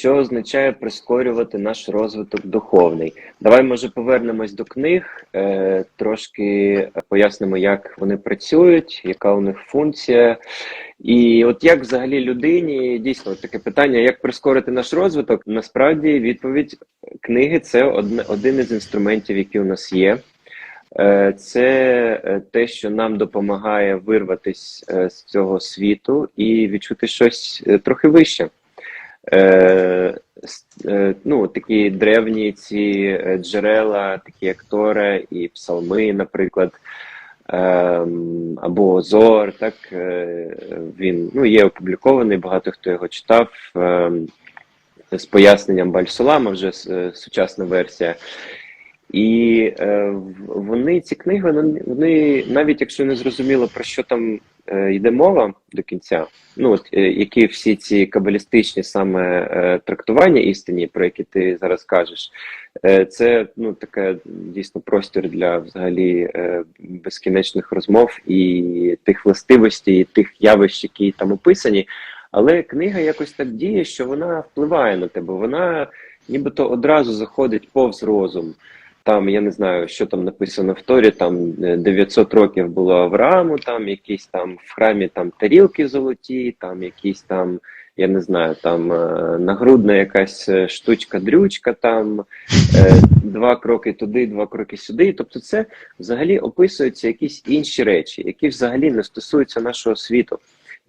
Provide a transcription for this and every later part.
що означає прискорювати наш розвиток духовний. Давай, може, повернемось до книг, е, трошки пояснимо, як вони працюють, яка у них функція. І от як взагалі людині дійсно таке питання, як прискорити наш розвиток? Насправді відповідь книги це одне, один із інструментів, які у нас є. Е, Це е, те, що нам допомагає вирватися е, з цього світу і відчути щось трохи вище. Е, е, ну, такі древні ці е, джерела, такі як Торе і Псалми, наприклад, е, або Зор, так, е, він ну, є опублікований, багато хто його читав. Е, з поясненням Бальсолама, вже е, сучасна версія. І е, вони, ці книги, вони, навіть якщо не зрозуміло, про що там е, йде мова до кінця, ну от е, які всі ці кабалістичні саме е, трактування істині, про які ти зараз кажеш, е, це ну таке дійсно простір для взагалі е, безкінечних розмов і тих властивостей, і тих явищ, які там описані. Але книга якось так діє, що вона впливає на тебе. Вона нібито одразу заходить повз розум. Там я не знаю, що там написано в Торі. Там е, 900 років було Аврааму, там якісь там в храмі там тарілки золоті, там якісь там, я не знаю, там е, нагрудна якась е, штучка-дрючка, там е, два кроки туди, два кроки сюди. Тобто, це взагалі описуються якісь інші речі, які взагалі не стосуються нашого світу.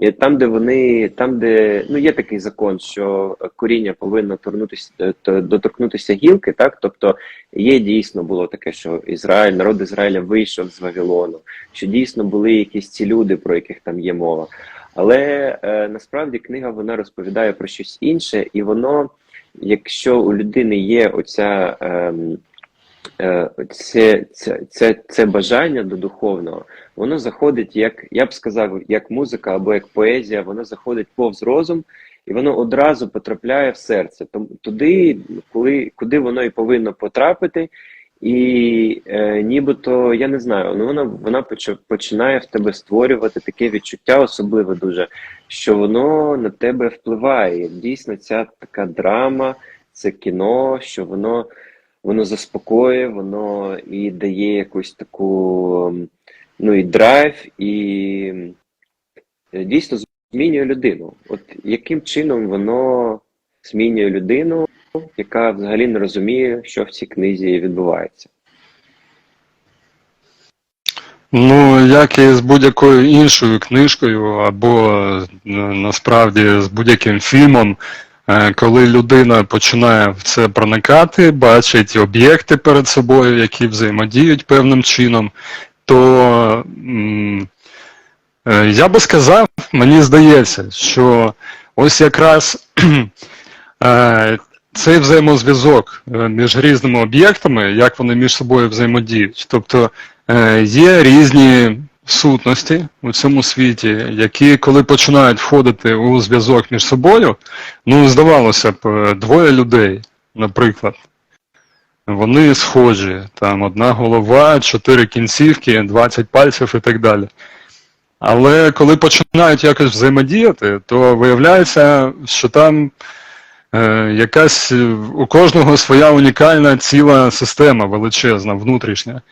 І там, де вони, там, де ну є такий закон, що коріння повинно торкнутися т- доторкнутися гілки, так тобто є дійсно було таке, що Ізраїль, народ Ізраїля вийшов з Вавилону, що дійсно були якісь ці люди, про яких там є мова. Але е, насправді книга вона розповідає про щось інше, і воно, якщо у людини є оця. е, це, це, це, це бажання до духовного, воно заходить, як я б сказав, як музика або як поезія, воно заходить повз розум, і воно одразу потрапляє в серце. Туди, коли, куди воно і повинно потрапити, і е, нібито я не знаю, ну вона вона починає в тебе створювати таке відчуття, особливе дуже, що воно на тебе впливає. Дійсно, ця така драма, це кіно, що воно воно заспокоює, воно і дає якусь таку ем, ну і драйв, і е, дійсно змінює людину. От яким чином воно змінює людину, яка взагалі не розуміє, що в цій книзі відбувається. Ну, як і з будь-якою іншою книжкою, або е, насправді з будь-яким фільмом, коли людина починає в це проникати, бачить об'єкти перед собою, які взаємодіють певним чином, то е, я би сказав, мені здається, що ось якраз е, цей взаємозв'язок е, між різними об'єктами, як вони між собою взаємодіють. Тобто е, є різні сутності у цьому світі, які, коли починають входити у зв'язок між собою, ну, здавалося б, двоє людей, наприклад, вони схожі, там одна голова, чотири кінцівки, 20 пальців і так далі. Але коли починають якось взаємодіяти, то виявляється, що там е, якась у кожного своя унікальна ціла система величезна, внутрішня,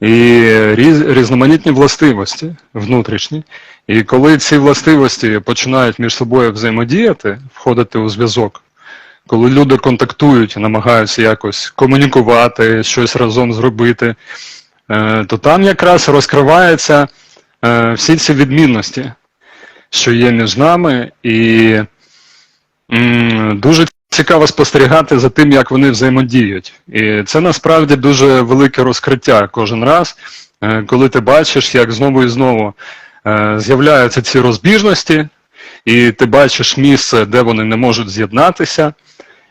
і різ, різноманітні властивості внутрішні. І коли ці властивості починають між собою взаємодіяти, входити у зв'язок, коли люди контактують намагаються якось комунікувати, щось разом зробити, е, то там якраз розкриваються е, всі ці відмінності, що є між нами, і дуже цікаво спостерігати за тим, як вони взаємодіють. І це насправді дуже велике розкриття кожен раз, е, коли ти бачиш, як знову і знову е, з'являються ці розбіжності, і ти бачиш місце, де вони не можуть з'єднатися,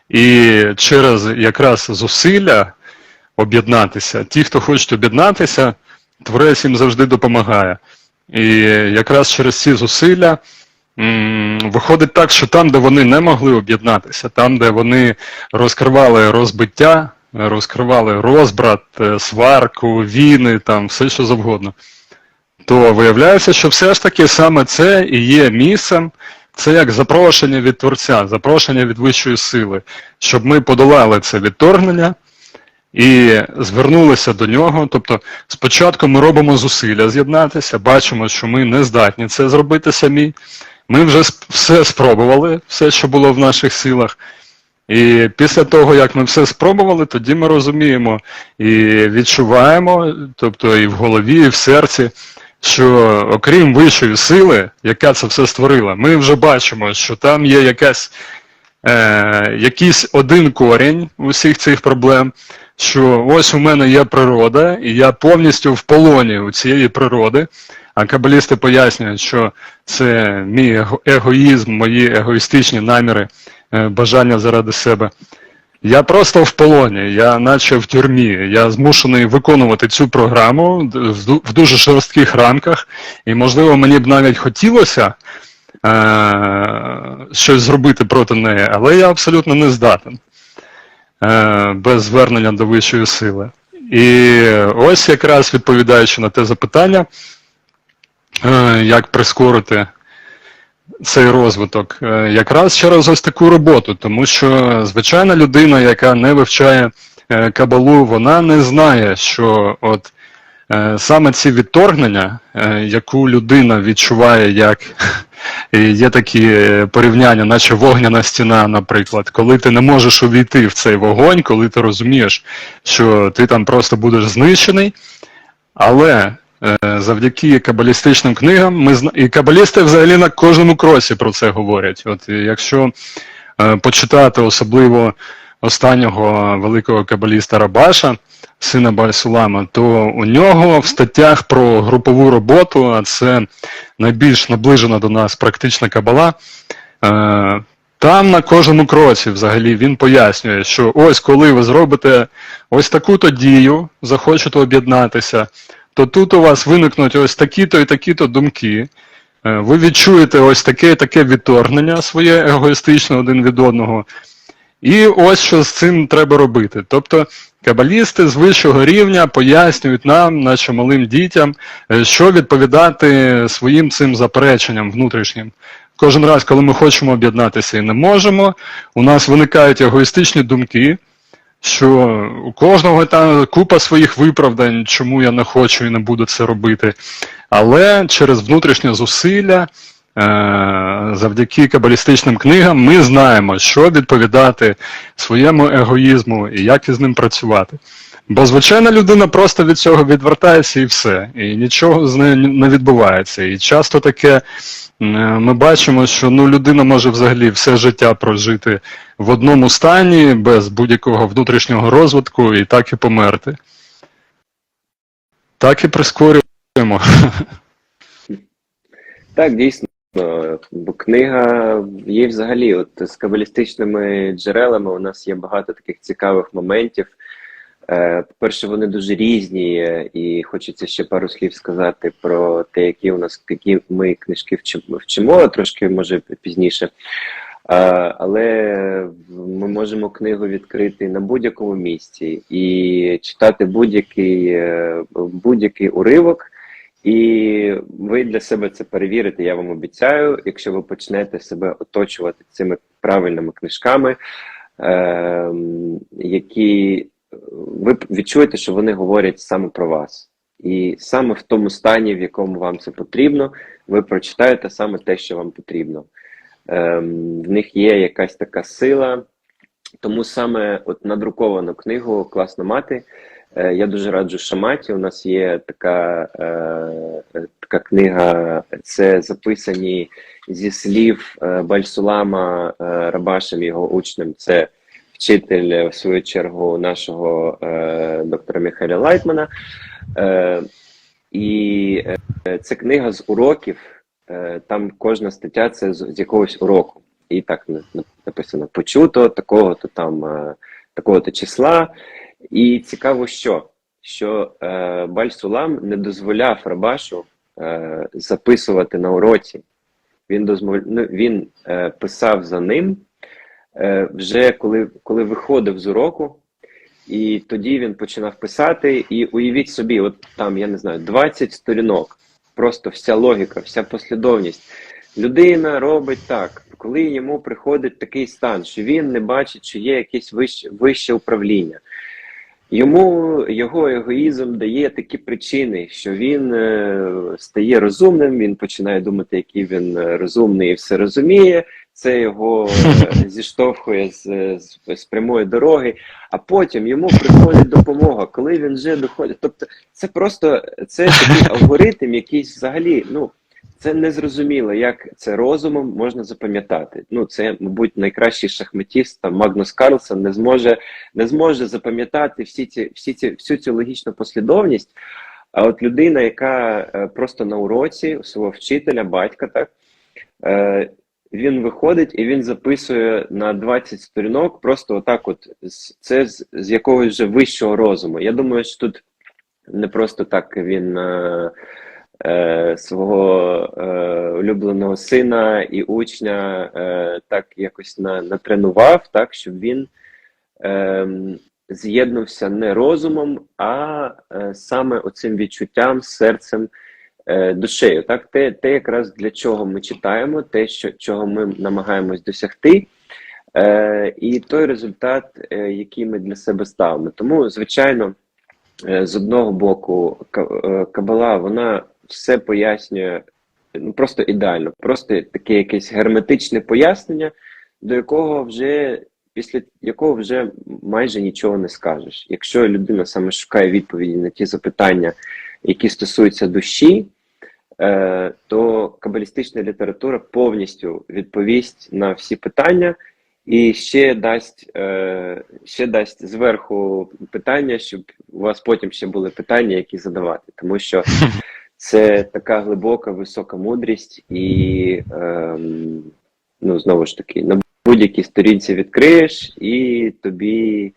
і через якраз зусилля об'єднатися, ті, хто хочуть об'єднатися, творець їм завжди допомагає. І якраз через ці зусилля виходить так, що там, де вони не могли об'єднатися, там, де вони розкривали розбиття, розкривали розбрат, е, сварку, війни, там все що завгодно, то виявляється, що все ж таки саме це і є місцем, це як запрошення від Творця, запрошення від вищої сили, щоб ми подолали це відторгнення і звернулися до нього. Тобто, спочатку ми робимо зусилля з'єднатися, бачимо, що ми не здатні це зробити самі. Ми вже все спробували, все, що було в наших силах. І після того, як ми все спробували, тоді ми розуміємо і відчуваємо, тобто і в голові, і в серці, що окрім вищої сили, яка це все створила, ми вже бачимо, що там є якась, е, якийсь один корінь усіх цих проблем, що ось у мене є природа, і я повністю в полоні у цієї природи. А кабалісти пояснюють, що це мій егоїзм, мої егоїстичні наміри, е, бажання заради себе. Я просто в полоні, я наче в тюрмі. Я змушений виконувати цю програму в дуже жорстких рамках, і, можливо, мені б навіть хотілося е- щось зробити проти неї, але я абсолютно не здатен е- без звернення до вищої сили. І ось якраз відповідаючи на те запитання, як прискорити цей розвиток, е, якраз через ось таку роботу, тому що звичайна людина, яка не вивчає е, кабалу, вона не знає, що от е, саме ці відторгнення, е, яку людина відчуває, як є такі е, порівняння, наче вогняна стіна, наприклад, коли ти не можеш увійти в цей вогонь, коли ти розумієш, що ти там просто будеш знищений, але е, завдяки кабалістичним книгам ми зна... і кабалісти взагалі на кожному кросі про це говорять. От якщо е, почитати особливо останнього великого кабаліста Рабаша, сина Бальсулама, то у нього в статтях про групову роботу, а це найбільш наближена до нас практична кабала. Е, там на кожному кроці взагалі він пояснює, що ось коли ви зробите ось таку-то дію, захочете об'єднатися, то тут у вас виникнуть ось такі-то і такі-то думки. Е, Ви відчуєте ось таке і таке відторгнення своє егоїстичне один від одного. І ось що з цим треба робити. Тобто кабалісти з вищого рівня пояснюють нам, наче малим дітям, е, що відповідати своїм цим запереченням внутрішнім. Кожен раз, коли ми хочемо об'єднатися і не можемо, у нас виникають егоїстичні думки, що у кожного там купа своїх виправдань, чому я не хочу і не буду це робити. Але через внутрішнє зусилля, е, завдяки кабалістичним книгам, ми знаємо, що відповідати своєму егоїзму і як із ним працювати. Бо звичайна людина просто від цього відвертається і все, і нічого з нею не відбувається. І часто таке е, ми бачимо, що ну, людина може взагалі все життя прожити в одному стані, без будь-якого внутрішнього розвитку, і так і померти. Так і прискорюємо. Так, дійсно. Книга є взагалі, от з кабалістичними джерелами у нас є багато таких цікавих моментів. Е, По-перше, вони дуже різні, е, і хочеться ще пару слів сказати про те, які у нас які ми книжки вчимо, трошки може пізніше. Е, Але ми можемо книгу відкрити на будь-якому місці і читати будь-який будь-який уривок. І ви для себе це перевірите, я вам обіцяю, якщо ви почнете себе оточувати цими правильними книжками, е, які ви відчуєте, що вони говорять саме про вас. І саме в тому стані, в якому вам це потрібно, ви прочитаєте саме те, що вам потрібно. Е, в них є якась така сила, тому саме от надруковану книгу класно мати. Е, Я дуже раджу Шаматі. У нас є така, е, така книга, це записані зі слів е, Бальсулама е, Рабашем, його учнем. Це вчитель, е, в свою чергу, нашого е, доктора Михайля Лайтмана. Е, і е, це книга з уроків. Е, там кожна стаття це з, з якогось уроку. І так на- на- написано почуто, такого-то там, е, такого-то числа. І цікаво, що, що е, Баль-Сулам не дозволяв Рабашу е, записувати на уроці. Він дозвол... ну, він е, писав за ним вже коли, коли виходив з уроку, і тоді він починав писати. І уявіть собі, от там, я не знаю, 20 сторінок, просто вся логіка, вся послідовність. людина робить так, коли йому приходить такий стан, що він не бачить, що є якесь вище, вище управління. Йому його егоїзм дає такі причини, що він е, стає розумним, він починає думати, який він е, розумний і все розуміє. Це його е, зіштовхує з, з, з прямої дороги, а потім йому приходить допомога, коли він вже доходить. Тобто, це просто це такий алгоритм, якийсь взагалі, ну це незрозуміло, як це розумом можна запам'ятати. Ну, це, мабуть, найкращий шахматіст там Магнус Карлсон не зможе не зможе запам'ятати всі ці, всі ці, всю цю логічну послідовність. А от людина, яка е, просто на уроці у свого вчителя, батька, так е, він виходить і він записує на 20 сторінок, просто отак, от це з, з якогось вже вищого розуму. Я думаю, що тут не просто так він. Е, е, свого е, улюбленого сина і учня е, так якось на, натренував, так, щоб він е, з'єднувся не розумом, а е, саме оцим відчуттям, серцем, душею. Так, те, те, якраз для чого ми читаємо, те, що, чого ми намагаємось досягти. Е, і той результат, е, який ми для себе ставимо. Тому, звичайно, е, з одного боку, е, Кабала, вона все пояснює ну, просто ідеально, просто таке якесь герметичне пояснення, до якого вже після якого вже майже нічого не скажеш. Якщо людина саме шукає відповіді на ті запитання, які стосуються душі, е, то кабалістична література повністю відповість на всі питання. І ще дасть, е, ще дасть зверху питання, щоб у вас потім ще були питання, які задавати. Тому що це така глибока, висока мудрість, і ем, ну, знову ж таки, на будь-якій сторінці відкриєш, і тобі, е,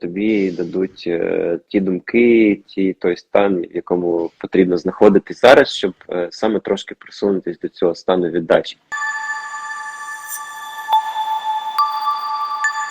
тобі дадуть е, ті думки, ті, той стан, в якому потрібно знаходитись зараз, щоб е, саме трошки присунутись до цього стану віддачі.